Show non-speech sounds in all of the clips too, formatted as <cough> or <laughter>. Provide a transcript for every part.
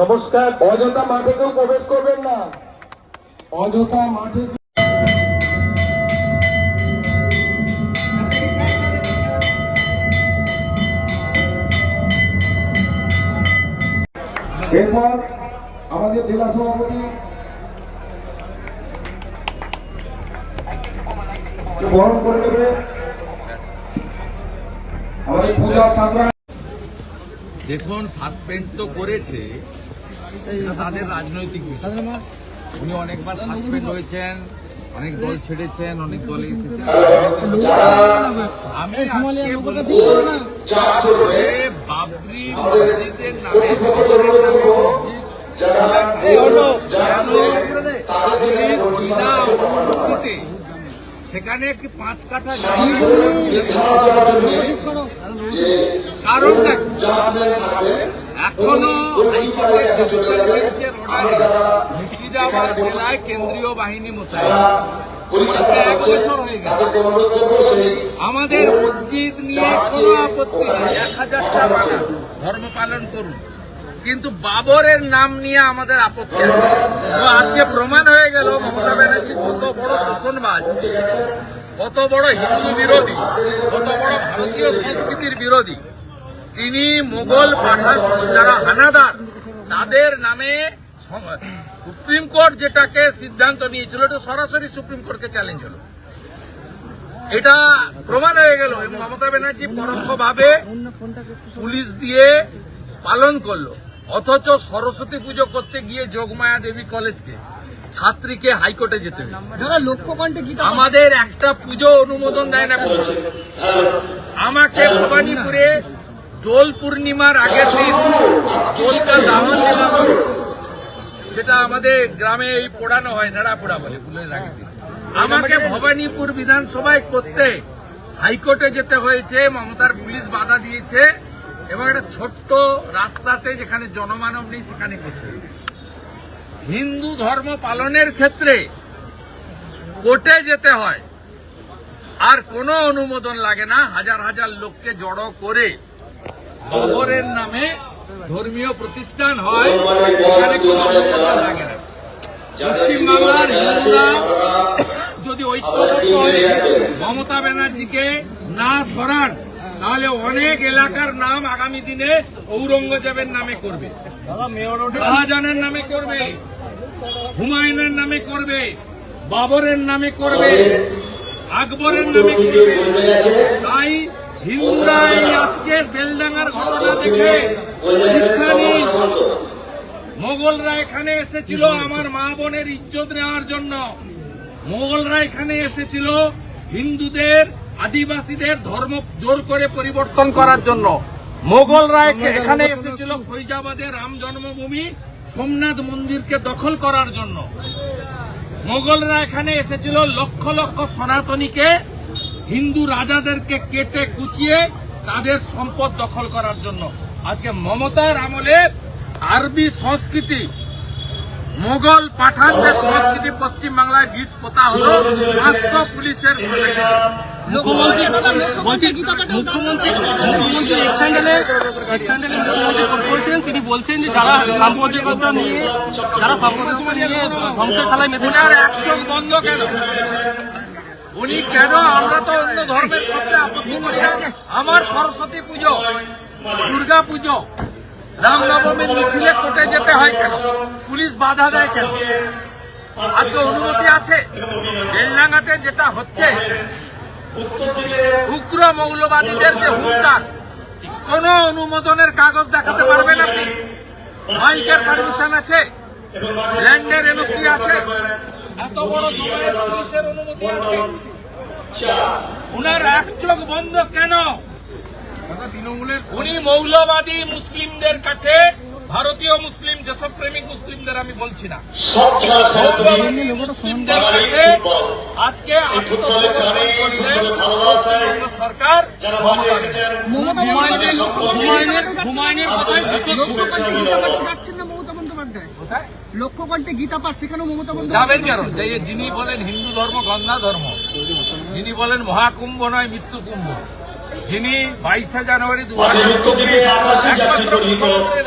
নমস্কার। অযথা মাঠে কেউ প্রবেশ করবেন না। অযথা মাঠে এরপর আমাদের জেলা সভাপতি বরণ করে নেবে। আমাদের পূজা সাঁতরা দেখুন সাসপেন্ড তো করেছে তাদের রাজনৈতিক বিষয়। উনি অনেকবার সাসপেন্ড হয়েছেন অনেক দল ছেড়েছেন অনেক দলে এসেছেন। আমি আজকে বলব যে বাবরি মসজিদের নামে কেন অনুমতিতে সেখানে একটি পাঁচ কাঠা কারণটা? এখনও মুর্শিদাবাদ জেলায় কেন্দ্রীয় বাহিনী মোতায়েন। আমাদের মসজিদ নিয়ে কোনো আপত্তি নেই। এক হাজারটা মানুষ ধর্ম পালন করুন। কিন্তু বাবরের নাম নিয়ে আমাদের আপত্তি আছে। তো আজকে প্রমাণ হয়ে গেল মমতা ব্যানার্জি কত বড় দোষণবাজ, কত বড় হিন্দু বিরোধী, কত বড় ভারতীয় সংস্কৃতির বিরোধী। তিনি মোগল পাঠান, যারা হানাদার, তাদের নামে সুপ্রিম কোর্ট যেটাকে সিদ্ধান্ত নিয়েছিল, এটা সরাসরি সুপ্রিম কোর্টকে চ্যালেঞ্জ হলো। এটা প্রমাণ হয়ে গেল মমতা ব্যানার্জি পরোক্ষভাবে পুলিশ দিয়ে পালন করল। অথচ সরস্বতী পুজো করতে গিয়ে যোগমায়া দেবী কলেজকে ছাত্রীকে হাইকোর্টে যেতে আমাদের একটা পুজো অনুমোদন দেয় না বলছে আমাকে ভবানীপুরে দোল পূর্ণিমার আগের দিন দোলকা যেটা আমাদের গ্রামে এই পোড়ানো হয় নাড়া পোড়া বলে আমাকে ভবানীপুর বিধানসভায় করতে হাইকোর্টে যেতে হয়েছে মমতার পুলিশ বাধা দিয়েছে। এবং একটা ছোট্ট রাস্তাতে যেখানে জনমানব নেই, সেখানে করতে হিন্দু ধর্ম পালনের ক্ষেত্রে কোর্টে যেতে হয়, আর কোনো অনুমোদন লাগে না। হাজার হাজার লোককে জড়ো করে খবরের নামে ধর্মীয় প্রতিষ্ঠান হয়, সেখানে কোনো অনুমোদন লাগে না। পশ্চিমবাংলার হিন্দুরা যদি ঐক্যবদ্ধ হয়ে, মমতা ব্যানার্জিকে না সরান তাহলে অনেক এলাকার নাম আগামী দিনে ঔরঙ্গজেবের নামে করবে। শাহজাহানের নামে করবে। হুমায়ুনের নামে করবে। বাবরের নামে করবে। আকবরের নামে করবে। তাই হিন্দুরা এই আজকের বেলডাঙ্গার ঘটনা দেখে শিক্ষা নিন। মোগলরা এখানে এসেছিল আমার মা বোনের ইজ্জত নেওয়ার জন্য। মোগলরা এখানে এসেছিল হিন্দুদের আদিবাসীদের ধর্ম জোর করে পরিবর্তন করার জন্য মোগলরা এখে- এখানে এসেছিল ফৈজাবাদে রাম জন্মভূমি সোমনাথ মন্দিরকে দখল করার জন্য। মোগলরা এখানে এসেছিল লক্ষ লক্ষ সনাতনীকে হিন্দু রাজাদেরকে কেটে কুচিয়ে তাদের সম্পদ দখল করার জন্য। আজকে মমতার আমলে আরবি সংস্কৃতি মোগল পাঠানদের সংস্কৃতি পশ্চিম বাংলায় বীজ পোতা হলো পাঁচশো পুলিশের। মুখ্যমন্ত্রী বলছি মুখ্যমন্ত্রী মুখ্যমন্ত্রী এক স্যান্ডেলে মুখ্যমন্ত্রী পোস্ট করেছেন তিনি বলছেন যে যারা সাম্প্রদায়িকতা নিয়ে যারা সাম্প্রদায়িকতা নিয়ে ধ্বংসের খেলায় মেতে এক চোখ বন্ধ কেন? উনি কেন আমরা তো অন্য ধর্মের ক্ষেত্রে আপত্তি করি আমার সরস্বতী পুজো দুর্গা পুজো রামনবমীর মিছিলে কোর্টে যেতে হয় কেন? পুলিশ বাধা দেয় কেন? আজকে অনুমতি আছে? বেলডাঙ্গাতে যেটা হচ্ছে উগ্র মৌলবাদীদের যে হুঙ্কার কোন অনুমোদনের কাগজ দেখাতে পারবেন আপনি? মাইকের পারমিশন আছে? ল্যান্ডের এনওসি আছে? এত বড় পুলিশের অনুমতি আছে? উনার এক চোখ বন্ধ কেন? উনি মৌলবাদী মুসলিমদের কাছে ভারতীয় মুসলিম যেসব প্রেমিক মুসলিমদের আমি বলছি না। মুসলিমদের কাছে আজকে সরকার। লক্ষ্য গীতা পাঠ মমতা বন্দ্যোপাধ্যায় যাবেন কেন? যিনি বলেন হিন্দু ধর্ম গন্ধা ধর্ম যিনি বলেন মহাকুম্ভ নয় মৃত্যু কুম্ভ যিনি বাইশে জানুয়ারি দু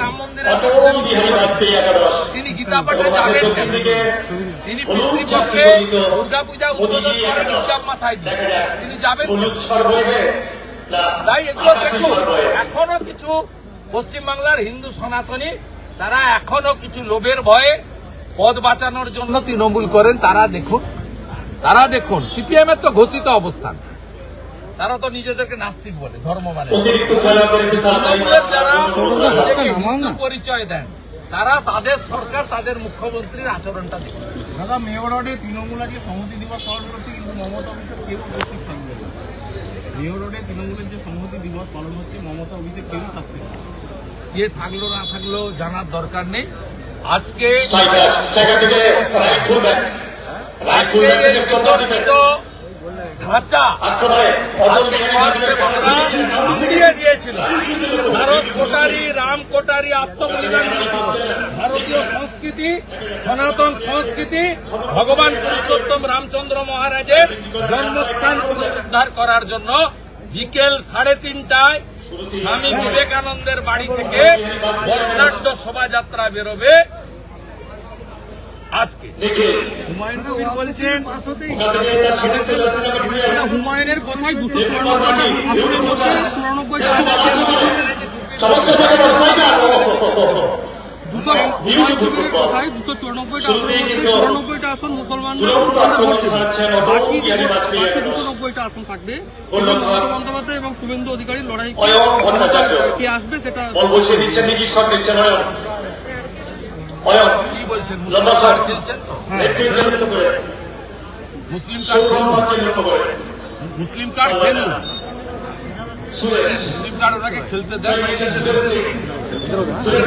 রাম মন্দিরে তিনি গীতা পাঠে যাবেন তিনি পিতৃপক্ষে চাষি পরিহিত দুর্গা পূজা মোদিজি উদ্বোধন করেন। হিসাব মাথায় দিয়ে। তিনি যাবেন তাই এগুলো দেখুন এখনও কিছু পশ্চিমবাংলার হিন্দু সনাতনী তারা এখনও কিছু লোভের ভয়ে পদ বাঁচানোর জন্য তৃণমূল করেন তারা দেখুন তারা দেখুন সিপিএম এর তো ঘোষিত অবস্থান। তারা তো নিজেদেরকে নাস্তিক বলে ধর্ম মানে। নিজেকে হিন্দু পরিচয় দেন তারা তাদের সরকার তাদের মুখ্যমন্ত্রীর আচরণটা দেখুন দাদা মেয়র রোডে তৃণমূল আজকে সংহতি দিবস পালন করছে কিন্তু মমতা অভিষেক কেউ উপস্থিত থাকবে না। মেয়র রোডে তৃণমূলের যে সংহতি দিবস পালন হচ্ছে মমতা অভিষেক কেউ থাকবে না। কে থাকল না থাকল জানার দরকার নেই। আজকে আজকে ধাঁচা। দিয়েছিল। ভারত কোটারি রাম কোটারি আত্মবলিদান দিয়েছিল ভারতীয় সংস্কৃতি সনাতন সংস্কৃতি ভগবান পুরুষোত্তম রামচন্দ্র মহারাজের জন্মস্থান পুনরুদ্ধার করার জন্য বিকেল সাড়ে তিনটায় স্বামী বিবেকানন্দের বাড়ি থেকে বর্ণাঢ্য শোভাযাত্রা বেরোবে। আজকে। হুমায়ুন কবির বলছেন আসেন। হুমায়ুনের <laughs> দুশো চুরানব্বই. কথায় দুশো চুরানব্বইটা মধ্যে চুরানব্বইটা মুসলমানরা বাকি বাকি দুশো নব্বইটা আসন থাকবে। মমতা বন্দ্যোপাধ্যায় এবং শুভেন্দু অধিকারী লড়াই কে আসবে সেটা কি বলছেন লম্বা মুসলিম শট। খেলছেন তো লেফট উইঙ্গে লক্ষ্য করে মুসলিম কার্ড খেলুন? সৌরভকে লক্ষ্য করে। মুসলিম কার্ড খেলুন? সুরেশ। মুসলিম কার্ড ওনাকে খেলতে দেন? সুরেশ।